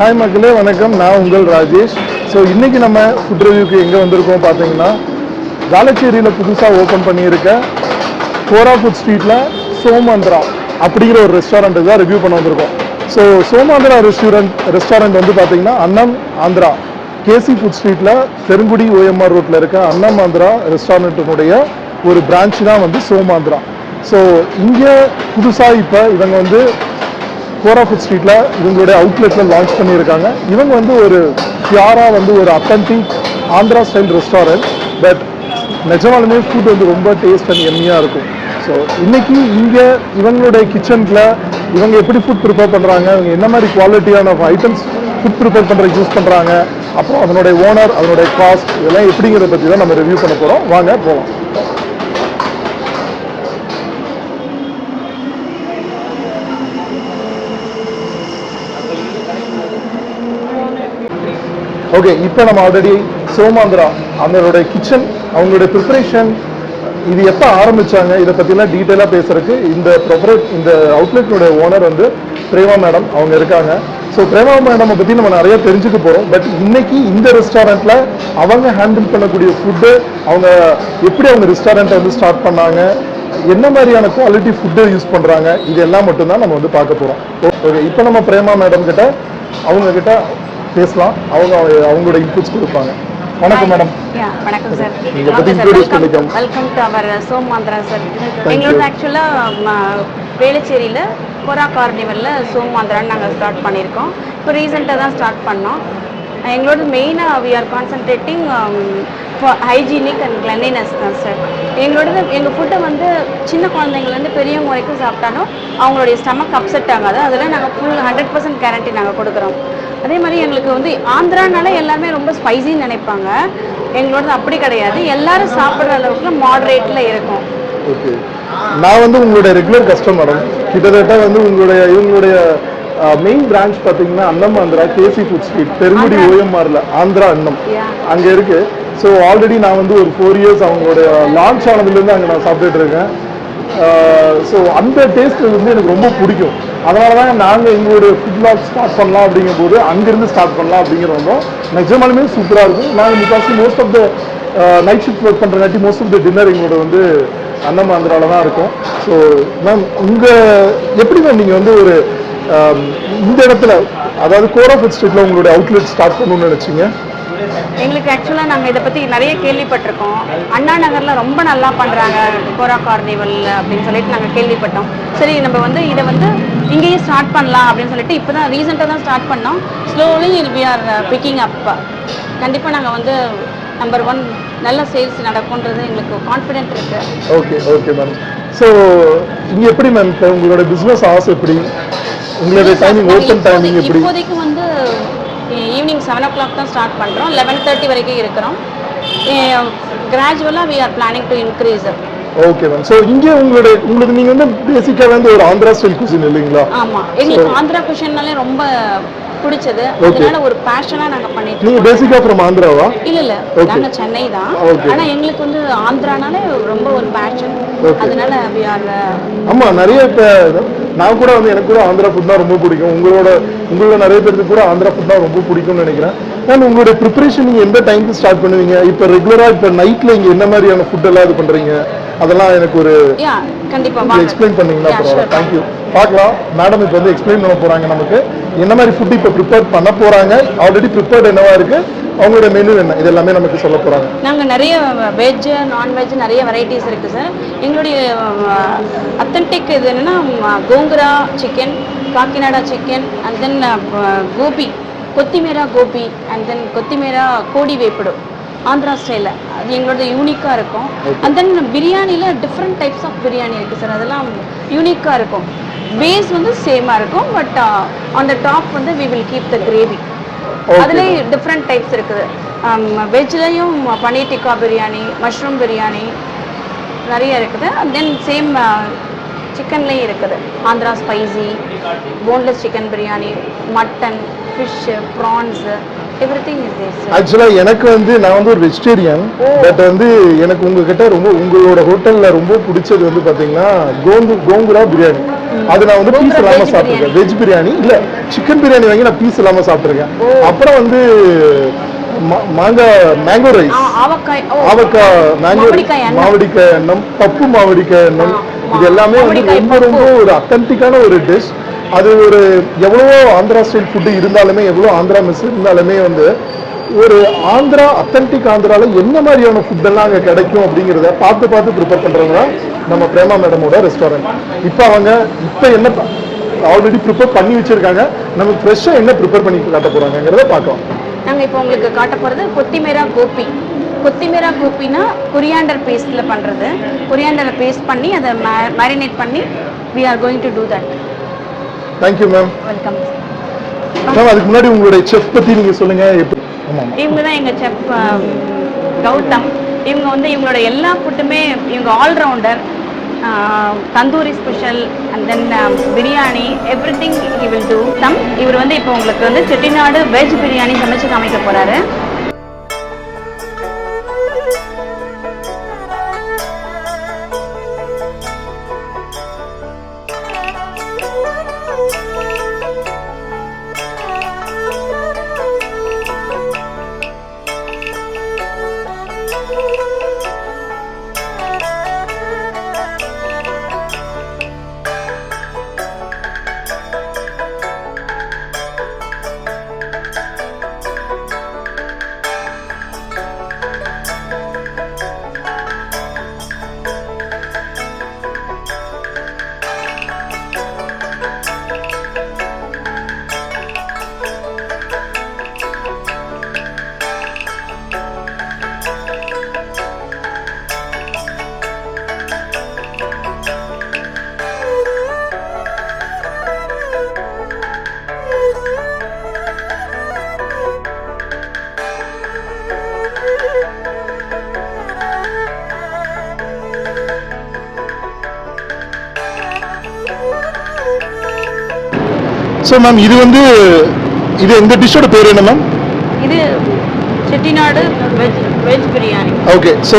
Hi மக்களே வணக்கம். நான் உங்கள் ராஜேஷ். ஸோ இன்றைக்கி நம்ம ஃபுட் ரிவ்யூக்கு எங்கே வந்திருக்கோம் பார்த்தீங்கன்னா வேளச்சேரியில் புதுசாக ஓப்பன் பண்ணியிருக்க கோரா ஃபுட் ஸ்ட்ரீட்டில் சோமாந்திரா அப்படிங்கிற ஒரு ரெஸ்டாரண்ட்டு தான் ரிவ்யூ பண்ண வந்திருக்கோம். ஸோ சோமாந்திரா ரெஸ்டாரண்ட் ரெஸ்டாரண்ட் வந்து பார்த்தீங்கன்னா அன்னம் ஆந்திரா. கேசி ஃபுட் ஸ்ட்ரீட்டில் பெருங்குடி ஓஎம்ஆர் ரோட்டில் இருக்க அன்னம் ஆந்திரா ரெஸ்டாரண்ட்டினுடைய ஒரு பிரான்ச் தான் வந்து சோமாந்திரா. ஸோ இங்கே புதுசாக இப்போ இவங்க வந்து கோராஃபிட் ஸ்ட்ரீட்டில் இவங்களுடைய அவுட்லெட்டில் லான்ச் பண்ணியிருக்காங்க. இவங்க வந்து ஒரு பியாராக வந்து ஒரு authentic Andhra style restaurant but நிஜமாலுமே ஃபுட் வந்து ரொம்ப டேஸ்ட் அண்ட் எம்மியாக இருக்கும். ஸோ இன்றைக்கி இங்கே இவங்களுடைய கிச்சனில் இவங்க எப்படி ஃபுட் ப்ரிப்பேர் பண்ணுறாங்க இவங்க என்ன மாதிரி குவாலிட்டியான ஐட்டம்ஸ் ஃபுட் ப்ரிப்பேர் பண்ணுறதுக்கு யூஸ் பண்ணுறாங்க அப்புறம் அதனுடைய ஓனர் அதனுடைய காஸ்ட் இதெல்லாம் எப்படிங்கிறத பற்றி தான் நம்ம ரிவ்யூ பண்ண போகிறோம் வாங்க போகலாம் ஓகே இப்போ நம்ம ஆல்ரெடி சோமாந்திரா அவங்களுடைய கிச்சன் அவங்களுடைய ப்ரிப்பரேஷன் இது எப்போ ஆரம்பிச்சாங்க? இதை பற்றிலாம் டீட்டெயிலாக பேசுகிறதுக்கு இந்த ப்ரொபரேட் இந்த அவுட்லெட்டினுடைய ஓனர் வந்து பிரேமா மேடம் அவங்க இருக்காங்க. ஸோ பிரேமா மேடம் பற்றி நம்ம நிறைய தெரிஞ்சுக்க போகிறோம் பட் இன்னைக்கு இந்த ரெஸ்டாரண்ட்டில் அவங்க ஹேண்டில் பண்ணக்கூடிய ஃபுட்டு அவங்க எப்படி அவங்க ரெஸ்டாரண்ட்டை வந்து ஸ்டார்ட் பண்ணாங்க? என்ன மாதிரியான குவாலிட்டி ஃபுட்டை யூஸ் பண்ணுறாங்க இதெல்லாம் மட்டும்தான் நம்ம வந்து பார்க்க போகிறோம் ஓகே இப்போ நம்ம பிரேமா மேடம் கிட்ட அவங்க கிட்ட பேசலாம். அவங்க அவங்களோட இன்புட்ஸ் கொடுப்பாங்க. வணக்கம் மேடம் வணக்கம் sir. Welcome to our Somandhra sir எங்களோட ஆக்சுவலாக வேளச்சேரியில் கொரா கார்னிவலில் சோமாந்திரான்னு நாங்கள் ஸ்டார்ட் பண்ணியிருக்கோம். இப்போ ரீசெண்டாக தான் ஸ்டார்ட் பண்ணோம். எங்களோட மெயினாக we are concentrating hygienic and cleanliness தான் சார் எங்களோட எங்கள் ஃபுட்டை வந்து சின்ன குழந்தைங்கள்லேருந்து பெரியவங்க வரைக்கும் சாப்பிட்டாலும் அவங்களுடைய ஸ்டமக் அப்செட் ஆகாது. அதில் நாங்கள் ஃபுல் ஹண்ட்ரட் பர்சன்ட் கேரண்டி நாங்கள் கொடுக்குறோம். அதே மாதிரி எங்களுக்கு வந்து ஆந்திரானால எல்லாருமே ரொம்ப ஸ்பைசின்னு நினைப்பாங்க. எங்களோடது அப்படி கிடையாது. எல்லாரும் சாப்பிட்ற அளவுக்கு மாடரேட்டில் இருக்கும். ஓகே நான் வந்து உங்களுடைய ரெகுலர் கஸ்டமர் கிட்டத்தட்ட வந்து உங்களுடைய இவங்களுடைய மெயின் பிரான்ச் பார்த்தீங்கன்னா Annam Andhra KC food street Perungudi ஓஎம்ஆர்ல Andhra Annam. அங்கே இருக்கு. ஸோ ஆல்ரெடி நான் வந்து ஒரு ஃபோர் இயர்ஸ் அவங்களுடைய லான்ச் ஆனதுலேருந்து அங்கே நான் சாப்பிட்டுட்டு இருக்கேன். ஸோ அந்த டேஸ்ட் வந்து எனக்கு ரொம்ப பிடிக்கும். அதனால தான் நாங்கள் எங்களுடைய ஃபுட் பிளாக் ஸ்டார்ட் பண்ணலாம் அப்படிங்கும்போது அங்கேருந்து ஸ்டார்ட் பண்ணலாம் அப்படிங்கிற வந்தோம். நிஜமாலுமே சூப்பராக இருக்கும். நாங்கள் முக்காசி most of the night shift work பண்ணுறங்காட்டி most of the dinner எங்களோட வந்து அண்ணம் ஆந்திராவில் தான் இருக்கும். ஸோ மேம் உங்கள் எப்படி மேம் நீங்கள் வந்து ஒரு இந்த இடத்துல அதாவது கோரா ஃபுட் ஸ்ட்ரீட்டில் உங்களுடைய அவுட்லெட் ஸ்டார்ட் பண்ணணும்னு நினச்சிங்க? எங்களுக்கு ஆக்சுவலாக நாங்கள் இதை பற்றி நிறைய கேள்விப்பட்டிருக்கோம். அண்ணா நகரில் ரொம்ப நல்லா பண்ணுறாங்க கோரா கார்னிவல் அப்படின்னு சொல்லிட்டு நாங்கள் கேள்விப்பட்டோம். சரி நம்ம வந்து இதை வந்து இங்கேயே ஸ்டார்ட் பண்ணலாம் அப்படின்னு சொல்லிட்டு இப்போ தான் ரீசெண்டாக தான் ஸ்டார்ட் பண்ணோம். Slowly we are picking up கண்டிப்பாக நாங்கள் வந்து நம்பர் ஒன் நல்ல சேல்ஸ் நடக்கும்ன்றது எங்களுக்கு கான்ஃபிடென்ட் இருக்குது ஓகே ஓகே மேம் ஸோ இங்கே எப்படி மேம் இப்போ உங்களோட பிஸ்னஸ் ஆசை எப்படி? உங்களுடைய டைமிங் ஓப்பன் டைமிங் எப்படி? இப்போதைக்கு வந்து செவன் ஓ கிளாக் தான் ஸ்டார்ட் பண்ணுறோம் லெவன் தேர்ட்டி வரைக்கும் இருக்கிறோம். கிராஜுவலாக we are planning to increase okay ma'am so இங்கே உங்களுடைய உங்களுக்கு நீங்கள் வந்து பேசிக்காக வந்து ஒரு ஆந்திரா ஸ்டைல் குசின் இல்லைங்களா? ஆமாம் எங்களுக்கு ஆந்திரா குஷன்னாலே ரொம்ப பிடிச்சது. அதனால ஒரு பேஷனாக நாங்கள் பண்ணிட்டு நீங்கள் பேசிக்காக ஃப்ரம் ஆந்திராவா? இல்ல இல்ல. நாங்க சென்னை தான். Okay. ஆனா எங்களுக்கு வந்து ஆந்திரானாலே ரொம்ப ஒரு பேஷன். அதனால we are ஆமாம் நிறைய இப்போ நான் கூட வந்து எனக்கு கூட ஆந்திரா ஃபுட்னா ரொம்ப பிடிக்கும். உங்களோட உங்களோட நிறைய பேருக்கு கூட ஆந்திரா ஃபுட்னா ரொம்ப பிடிக்கும்னு நினைக்கிறேன். மேம் உங்களுடைய ப்ரிப்பரேஷன் நீங்கள் எந்த டைமுக்கு ஸ்டார்ட் பண்ணுவீங்க? இப்போ ரெகுலராக இப்போ நைட்டில் இங்கே என்ன மாதிரியான ஃபுட் எல்லாம் இது பண்ணுறீங்க அதெல்லாம் எனக்கு ஒரு யா கண்டிப்பா வாங்க. எக்ஸ்பிளைன் பண்ணீங்கன்னா பரவாயில்ல. தேங்க்யூ பார்க்கலாம். மேடம் இப்போ வந்து எக்ஸ்பிளைன் பண்ண போகிறாங்க நமக்கு. என்ன மாதிரி ஃபுட் இப்போ ப்ரிப்பேர் பண்ண போகிறாங்க ஆல்ரெடி ப்ரிப்பேர்ட் என்னவா இருக்கு? அவங்களோட மெனு என்ன? இது எல்லாமே நமக்கு சொல்ல போகிறாங்க நாங்க நிறைய வெஜ் நான்வெஜ் நிறைய வெரைட்டிஸ் இருக்கு சார் எங்களுடைய அத்தன்டிக் இது என்னன்னா gongura chicken Kakinada chicken and then gobi கொத்திமீரா gobi and then கொத்திமீரா கோடி வேப்பிடும் ஆந்திரா ஸ்டைலில் அது எங்களோட யூனிக்காக இருக்கும். அண்ட் தென் பிரியாணியில் டிஃப்ரெண்ட் டைப்ஸ் ஆஃப் பிரியாணி இருக்குது சார் அதெல்லாம் யூனிக்காக இருக்கும். பேஸ் வந்து சேமாக இருக்கும் பட் ஆன் த டாப் வந்து we will keep the gravy. அதுலேயே டிஃப்ரெண்ட் டைப்ஸ் இருக்குது. வெஜ்லேயும் பன்னீர் டிக்கா பிரியாணி மஷ்ரூம் பிரியாணி நிறைய இருக்குது. தென் சேம் சிக்கன்லேயும் இருக்குது. Andhra spicy boneless chicken biryani mutton fish prawns ஆக்சுவலாக எனக்கு வந்து நான் வந்து ஒரு வெஜிடேரியன் பட் வந்து எனக்கு உங்ககிட்ட ரொம்ப உங்களோட ஹோட்டலில் ரொம்ப பிடிச்சது வந்து பார்த்தீங்கன்னா கோங்கு கோங்குரா பிரியாணி. அது நான் வந்து பீஸ் கோபுரம் இல்லாம veg சாப்பிட்டுருக்கேன். வெஜ் பிரியாணி இல்ல சிக்கன் பிரியாணி வாங்கி நான் பீஸ் இல்லாம சாப்பிட்டுருக்கேன். அப்புறம் வந்து மாங்காய் மேங்கோ ரைஸ் ஆவக்காய் மேங்கோ மாவடிக்காய் எண்ணம் பப்பு மாவடிக்காய் எண்ணம் இது எல்லாமே வந்து ரொம்ப ரொம்ப ஒரு அத்தன்டிக்கான ஒரு டிஷ் அது ஒரு எவ்வளோ ஆந்திரா ஸ்டைல் ஃபுட்டு இருந்தாலுமே எவ்வளோ ஆந்திரா மெஸ் இருந்தாலுமே வந்து ஒரு ஆந்திரா அத்தன்டிக் ஆந்திராவில் என்ன மாதிரியான ஃபுட்டெல்லாம் அங்கே கிடைக்கும் அப்படிங்கிறத பார்த்து பார்த்து ப்ரிப்பேர் பண்ணுறவங்க தான் நம்ம பிரேமா மேடமோட ரெஸ்டாரண்ட் இப்போ அவங்க இப்போ என்ன ஆல்ரெடி ப்ரிப்பேர் பண்ணி வச்சுருக்காங்க. நம்ம ஃப்ரெஷ்ஷாக என்ன ப்ரிப்பேர் பண்ணி காட்ட போகிறாங்கிறத பார்க்கலாம். நாங்கள் இப்போ உங்களுக்கு காட்ட போகிறது கொத்திமேரா கோபி. கொத்திமீரா கோப்பினா கொரியாண்டர் பேஸ்ட்டில் பண்ணுறது கொரியாண்டரை பேஸ்ட் பண்ணி அதை மேரினேட் பண்ணி we are going to do that thank you ma'am welcome ma'am அதுக்கு முன்னாடி உங்களுடைய செஃப் பற்றி நீங்கள் சொல்லுங்கள் எப்படி? இவங்க தான் எங்க செஃப் கௌதம். இவங்க வந்து இவங்களோட எல்லா ஃபுட்டுமே இவங்க all rounder tandoori special and then biryani. Everything will do dum இவர் வந்து இப்போ உங்களுக்கு வந்து செட்டிநாடு வெஜ் பிரியாணி சமைச்சு காமிக்க போறாரு. ஸோ மேம் இது வந்து இது இந்த டிஷ்ஷோட பேர் என்ன மேம் இது Chettinad veg veg biryani. Okay so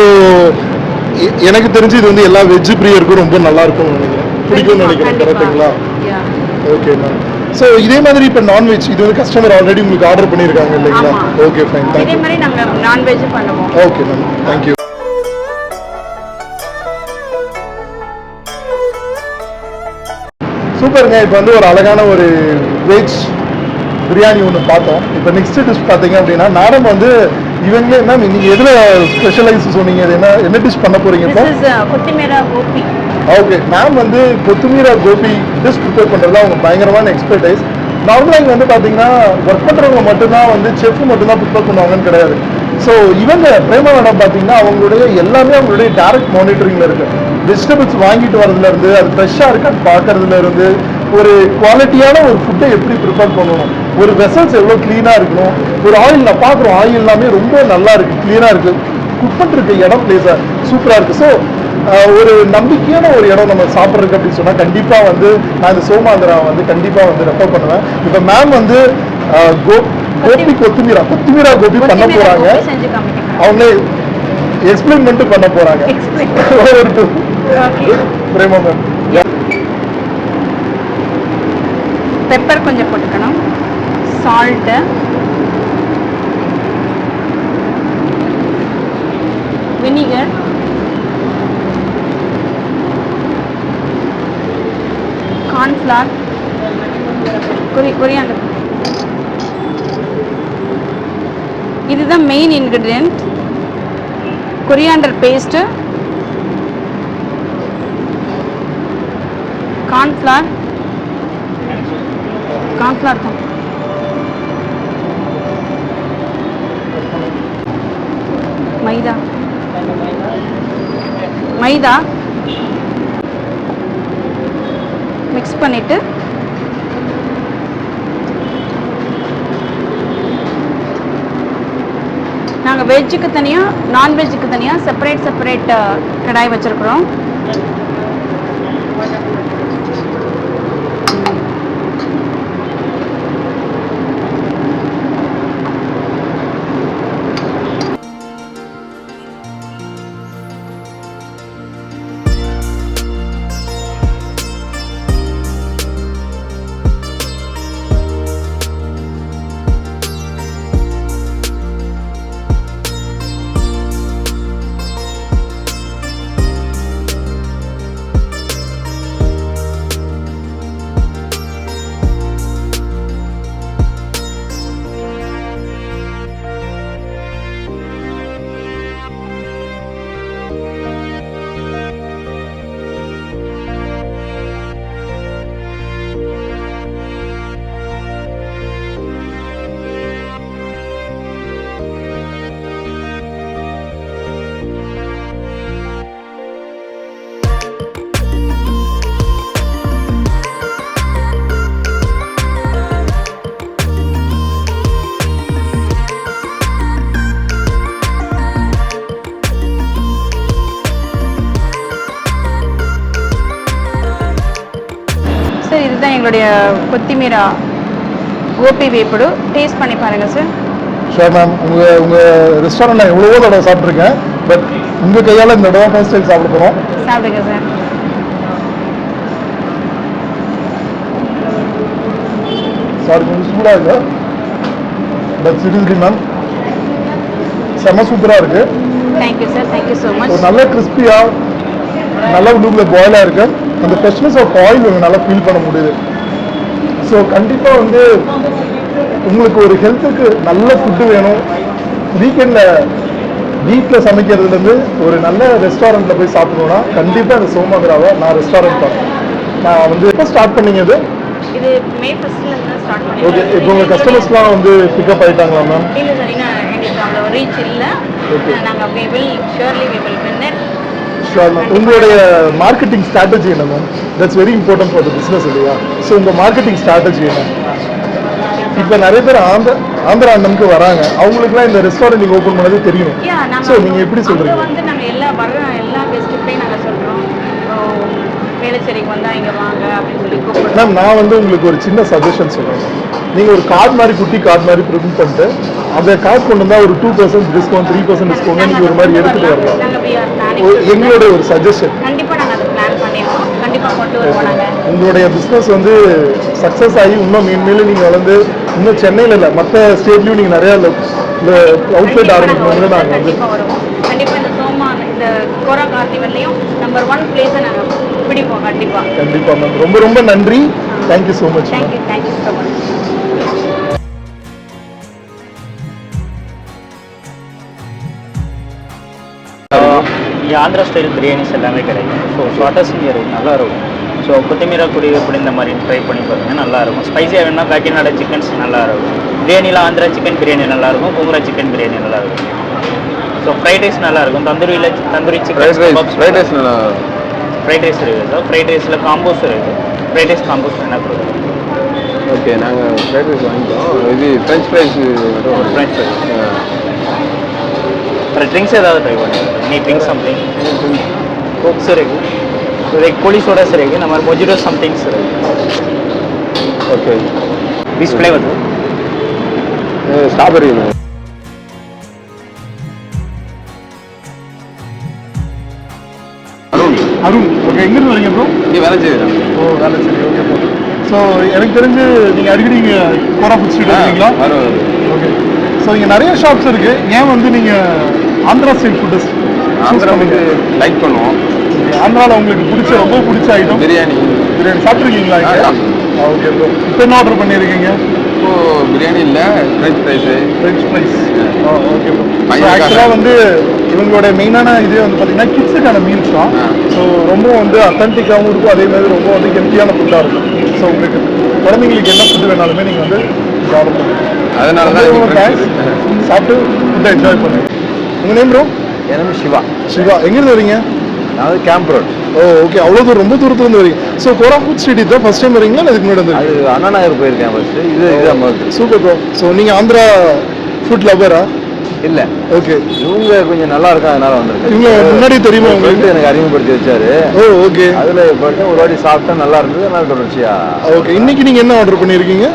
எனக்கு தெரிஞ்சு இது வந்து எல்லா வெஜ் பிரியருக்கும் ரொம்ப நல்லா இருக்கும்னு நினைக்கிறேன். பிடிக்கும்னு நினைக்கிறேன் கரெக்டுங்களா Yeah. ஓகே மேம் ஸோ இதே மாதிரி இப்போ நான்வெஜ் இது வந்து கஸ்டமர் ஆல்ரெடி உங்களுக்கு ஆர்டர் பண்ணியிருக்காங்க இல்லைங்களா. ஓகே ஃபைன் இதே தேங்க்யூ மாதிரி நாங்க நான்வெஜ் பண்ணுவோம். ஓகே மேம் தேங்க்யூ சூப்பருங்க. இப்போ வந்து ஒரு அழகான ஒரு வெஜ் பிரியாணி ஒன்று பார்த்தோம். இப்போ நெக்ஸ்ட் டிஷ் பார்த்தீங்க அப்படின்னா மேடம் வந்து இவங்களே மேம் நீங்கள் எதில் ஸ்பெஷலைஸ் சொன்னீங்க? இது என்ன என்ன டிஷ் பண்ண போறீங்க இப்போ? ஓகே மேம் வந்து கொத்துமீரா கோபி டிஷ் ப்ரிப்பேர் பண்ணுறதுல அவங்க பயங்கரமான எக்ஸ்பர்டைஸ் நார்மலாக இங்கே வந்து பார்த்தீங்கன்னா ஒர்க் பண்ணுறவங்க மட்டும்தான் வந்து செஃப் மட்டும்தான் ப்ரிப்பேர் பண்ணுவாங்கன்னு கிடையாது. ஸோ இவங்க பிரேமா மேடம் பார்த்தீங்கன்னா அவங்களுடைய எல்லாமே அவங்களுடைய டேரக்ட் மானிட்டரிங்கில் இருக்கு. வெஜிடபிள்ஸ் வாங்கிட்டு வரதுல இருந்து அது ஃப்ரெஷ்ஷாக இருக்கான்னு பார்க்கறதுல இருந்து ஒரு குவாலிட்டியான ஒரு ஃபுட்டை எப்படி ப்ரிப்பேர் பண்ணணும்? ஒரு வெசல்ஸ் எவ்வளோ க்ளீனாக இருக்கணும்? ஒரு ஆயில் நான் பார்க்குறோம் ஆயில் எல்லாமே ரொம்ப நல்லா இருக்கு க்ளீனாக இருக்கு. குக் பண்ணிருக்க இடம் பிளேஸாக சூப்பராக இருக்கு. ஸோ ஒரு நம்பிக்கையான ஒரு இடம் நம்ம சாப்பிட்றதுக்கு அப்படின்னு சொன்னால் கண்டிப்பாக வந்து நான் இந்த சோமாந்திரா வந்து கண்டிப்பாக வந்து ரெஃபர் பண்ணுவேன். இப்போ மேம் வந்து கோ கோபி கொத்துமீரா கொத்துமீரா கோபி பண்ண போகிறாங்க அவங்களே எக்ஸ்பிளைன் பண்ணிட்டு பண்ண போகிறாங்க. ஒரு பிரேமா மேம் பெப்பர் கொஞ்சம் போட்டுக்கணும். சால்ட்டு வினிகர் கார்ன்ஃப்ளவர் கொரி கொரியாண்டர் இதுதான் main ingredient coriander paste cornflour cornflour தான். மைதா. மைதா. மிக்ஸ் பண்ணிட்டு. நாங்கள் வெஜ்ஜுக்கு தனியாக நான்வெஜ்ஜுக்கு தனியாக செப்பரேட் செப்பரேட் கடாய் வச்சுருக்குறோம். எங்களுடைய கொத்திமீரா கோபி வேப்புடு டேஸ்ட் பண்ணி பாருங்க சார் ஷோர் மேம் உங்கள் உங்கள் ரெஸ்டாரண்ட் நான் எவ்வளவோ தடவை சாப்பிட்ருக்கேன் பட் உங்கள் கையால் இந்த தடவை ஃபர்ஸ்ட் டைம் சாப்பிட போகிறோம் சாப்பிடுங்க சார் சாரி கொஞ்சம் சூடாக இருக்கு. பட் சீரியஸ்லி மேம் செம சூப்பராக இருக்குது thank you sir thank you so ஒரு மச் நல்ல கிறிஸ்பியாக நல்ல உள்ளுக்குள்ள பாயிலாக இருக்கு. அந்த ஃப்ரெஷ்னஸ் ஆஃப் ஆயில் உங்க நல்லா ஃபீல் பண்ண முடியுது. ஸோ கண்டிப்பாக வந்து உங்களுக்கு ஒரு ஹெல்த்துக்கு நல்ல ஃபுட்டு வேணும். வீக்கெண்டில் வீட்டில் சமைக்கிறதுலேருந்து ஒரு நல்ல ரெஸ்டாரண்ட்டில் போய் சாப்பிடணும்னா கண்டிப்பாக இந்த சோமதுராவை நான் ரெஸ்டாரண்ட் பார்ப்பேன் நான் வந்து எப்போ ஸ்டார்ட் பண்ணீங்க இது? ஓகே இப்போ உங்கள் கஸ்டமர்ஸ்லாம் வந்து பிக்கப் ஆயிட்டாங்களா மேம் இல்லை சார் ரீச் இல்லை. நாங்கள் we will surely we will win ma'am உங்களுடைய மார்க்கெட்டிங் ஸ்ட்ராட்டஜி என்ன ma'am that's very important for the business இல்லையா? ஸோ உங்கள் மார்க்கெட்டிங் ஸ்ட்ராட்டஜி என்ன? இப்போ நிறைய பேர் ஆந்திர ஆந்திரா அண்ணனுக்கு வராங்க. அவங்களுக்குலாம் இந்த ரெஸ்டாரண்ட் நீங்கள் ஓப்பன் பண்ணது தெரியும் ஸோ நீங்கள் எப்படி அங்கே சொல்கிறீங்க வந்து நாங்கள் எல்லா வர எல்லா கெஸ்ட்டுக்கையும் நாங்கள் சொல்கிறோம் வேலைச்சேரிக்கு வந்தால் இங்கே வாங்க அப்படின்னு சொல்லி மேம் நான் வந்து உங்களுக்கு ஒரு சின்ன சஜஷன் சொல்கிறேன் நீங்கள் ஒரு கார்டு மாதிரி குட்டி கார்டு மாதிரி ப்ரிண்ட் பண்ணிட்டு அந்த கார்டு கொண்டு வந்தால் ஒரு two percent discount three percent discount நீங்கள் ஒரு மாதிரி எடுத்துகிட்டு வரலாம். எங்களுடைய. ஒரு சஜஷன் கண்டிப்பா நாங்க அதை பிளான் பண்ணிருக்கோம். கண்டிப்பா கொண்டு வருவோம் நாங்க உங்களுடைய பிஸ்னஸ் வந்து சக்ஸஸ் ஆகி இன்னும் மேன்மேலும் நீங்கள் வளர்ந்து இன்னும் சென்னையில் இல்லை மற்ற ஸ்டேட்லையும் நீங்கள் நிறையா அவுட்லெட் ஆரம்பிக்கணும்னு நாங்கள் வந்து கண்டிப்பா இந்த சோமா இந்த கோரா கார்னிவல்லையும் நம்பர் ஒன் பிளேஸை நாங்க பிடிப்போம் கண்டிப்பா. மேம் ரொம்ப ரொம்ப நன்றி. Thank you so much thank you thank you so much இங்கே ஆந்திரா ஸ்டைல் பிரியாணிஸ் எல்லாமே கிடைக்கும். ஸோ இங்கே இருக்கும் நல்லா இருக்கும் ஸோ கொத்தமீரா குடி இப்படி இந்த மாதிரி ட்ரை பண்ணி பாருங்க நல்லா இருக்கும் ஸ்பைசியாக வேணா காக்கிநாட சிக்கன்ஸ் நல்லா இருக்கும் பிரியாணியில் ஆந்திரா சிக்கன் பிரியாணி நல்லா இருக்கும் குங்குரா சிக்கன் பிரியாணி நல்லா இருக்கும் ஸோ ஃப்ரைட் ரைஸ் நல்லா இருக்கும் தந்தூரியில் தந்தூரி சிக்கன் ஃப்ரைட் ரைஸ் நல்லா ஃப்ரைட் ரைஸ் இருக்குது சார் ஃப்ரைட் ரைஸில் காம்போஸ் இருக்குது ஃப்ரைட் ரைஸ் காம்போஸ் வேணால் கொடுக்குறோம் ஓகே நாங்கள் ஃப்ரைட் ரைஸ் வாங்கிட்டோம். இது ஃப்ரெஞ்ச் ஃப்ரைஸ் ஃப்ரெஞ்ச் ஃப்ரைஸ் அப்புறம் ட்ரிங்க்ஸ் ஏதாவது ட்ரை பண்ணுங்க நீ ட்ரிங்க் சம்திங் கோக்ஸ் இருக்கு. லைக் கோலி சோடாஸ் இருக்கு நம்ம மொஜிடோ சம்திங்ஸ் இருக்கு okay which flavour strawberry Arun. Arun okay எங்கேருந்து வரீங்க ப்ரோ இங்கே வேலை செய்யுறேன். ஓ வேலை சரி ஓகே ப்ரோ ஸோ எனக்கு தெரிஞ்சு நீங்கள் அடிக்கடி இங்கே Kora food street okay so இங்கே நிறைய ஷாப்ஸ் இருக்குது ஏன் வந்து நீங்கள் ஆந்திரா ஸ்ட்ரீட் ஃபுட்டு ஆந்திரா வந்து லைக் பண்ணுவோம். ஆந்திராவில் உங்களுக்கு பிடிச்ச ரொம்ப பிடிச்ச ஐட்டம் பிரியாணி. பிரியாணி. சாப்பிட்ருக்கீங்களா. ஓகே ப்ரோ இப்போ என்ன ஆர்டர் பண்ணியிருக்கீங்க இப்போ பிரியாணி இல்லை French fries French fries okay bro. ஆக்சுவலாக வந்து இவங்களோட மெயினான இது வந்து பார்த்தீங்கன்னா கிட்ஸுக்கான மீல்ஸ் தான். ஸோ ரொம்ப வந்து அத்தன்டிக்காகவும் இருக்கும். அதே மாதிரி ரொம்ப வந்து ஹெல்த்தியான ஃபுட்டாக இருக்கும். ஸோ உங்களுக்கு குழந்தைங்களுக்கு என்ன ஃபுட் வேணாலுமே நீங்கள் வந்து ஆர்டர் பண்ணுங்க அதனால தான் சாப்பிட்டு ஃபுட்டை என்ஜாய் பண்ணுங்க உங்கள் நேம் ப்ரோ எனக்கு சிவா. சிவா. எங்கேருந்து வரீங்க? நான் வந்து கேம்ப் ரோட் ஓ ஓகே அவ்வளோ தூரம் ரொம்ப தூரத்துல இருந்து வரீங்க. ஸோ கோரா ஃபுட் ஸ்ட்ரீட் தான் ஃபர்ஸ்ட் டைம் வரீங்களா? இல்லை இதுக்கு முன்னாடி வந்து அது அண்ணா நகர் போயிருக்கேன் ஃபஸ்ட்டு இது முதல் சூப்பர் ப்ரோ ஸோ நீங்கள் ஆந்திரா ஃபுட் லவரா இல்லை. ஓகே இவங்க கொஞ்சம் நல்லா இருக்கும் அதனால வந்திருக்கேன். இவங்க முன்னாடி தெரியுமா உங்களுக்கு? எனக்கு அறிமுகப்படுத்தி வச்சாரு. ஓ ஓகே அதுல போட்டு ஒரு வாட்டி சாப்பிட்டா நல்லா இருந்தது அதனால தொடர்ச்சியா ஓகே இன்னைக்கு நீங்கள் என்ன ஆர்டர் பண்ணியிருக்கீங்க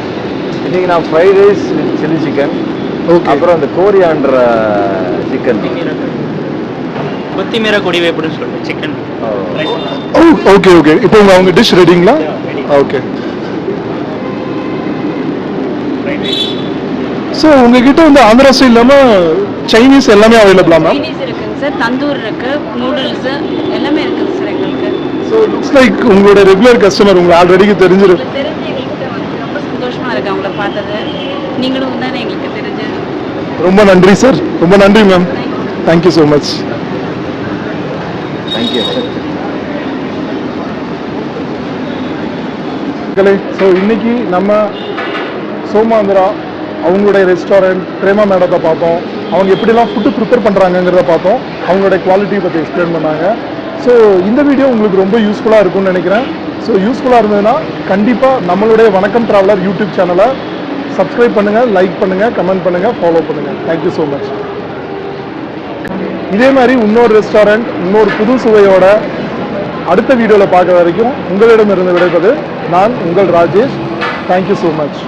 இன்னைக்கு நான் fried rice chilli chicken okay அப்புறம் அந்த கோரியான்ற சிக்கன் கொத்திமீரா கொடி வேப்புடுன்னு சொல்லிட்டு சிக்கன் ஓகே ஓகே இப்போ உங்க அவங்க டிஷ் ரெடிங்களா ஓகே ஸோ உங்ககிட்ட வந்து ஆந்திரா ஸ்டைல் இல்லாமல் சைனீஸ் எல்லாமே அவைலபிளா மேம் சைனீஸ் இருக்குங்க சார் தந்தூர் இருக்கு நூடுல்ஸ் எல்லாமே இருக்குது சார் எங்களுக்கு. ஸோ லுக்ஸ் லைக் உங்களோட ரெகுலர் கஸ்டமர் உங்களுக்கு ஆல்ரெடி தெரிஞ்சிடும் உங்களுக்கு தெரிஞ்சு எங்களுக்கு வந்து ரொம்ப சந்தோஷமா இருக்கு அவங்கள பார்த்தது. நீங்களும் தானே எங்களுக்கு தெரிஞ்சு. ரொம்ப நன்றி சார் ரொம்ப நன்றி ma'am thank you so much thank you மக்களே ஸோ இன்னைக்கு நம்ம சோமாந்திரா அவங்களுடைய ரெஸ்டாரண்ட் பிரேமா மேடத்தை பார்த்தோம். அவங்க எப்படிலாம் ஃபுட்டு ப்ரிப்பேர் பண்ணுறாங்கங்கிறத பார்த்தோம். அவங்களுடைய குவாலிட்டி பற்றி எக்ஸ்பிளைன் பண்ணாங்க. ஸோ இந்த வீடியோ உங்களுக்கு ரொம்ப யூஸ்ஃபுல்லாக இருக்கும்னு நினைக்கிறேன். ஸோ யூஸ்ஃபுல்லாக இருந்ததுன்னா கண்டிப்பாக நம்மளுடைய வணக்கம் ட்ராவலர் யூடியூப் சேனலை சப்ஸ்கிரைப் பண்ணுங்கள் லைக் பண்ணுங்கள் கமெண்ட் பண்ணுங்கள் ஃபாலோ பண்ணுங்கள் தேங்க்யூ ஸோ மச் இதே மாதிரி இன்னொரு ரெஸ்டாரண்ட் இன்னொரு புது சுவையோட அடுத்த வீடியோவில் பார்க்குற வரைக்கும் உங்களிடமிருந்து விடைபது நான் உங்கள் ராஜேஷ். Thank you so much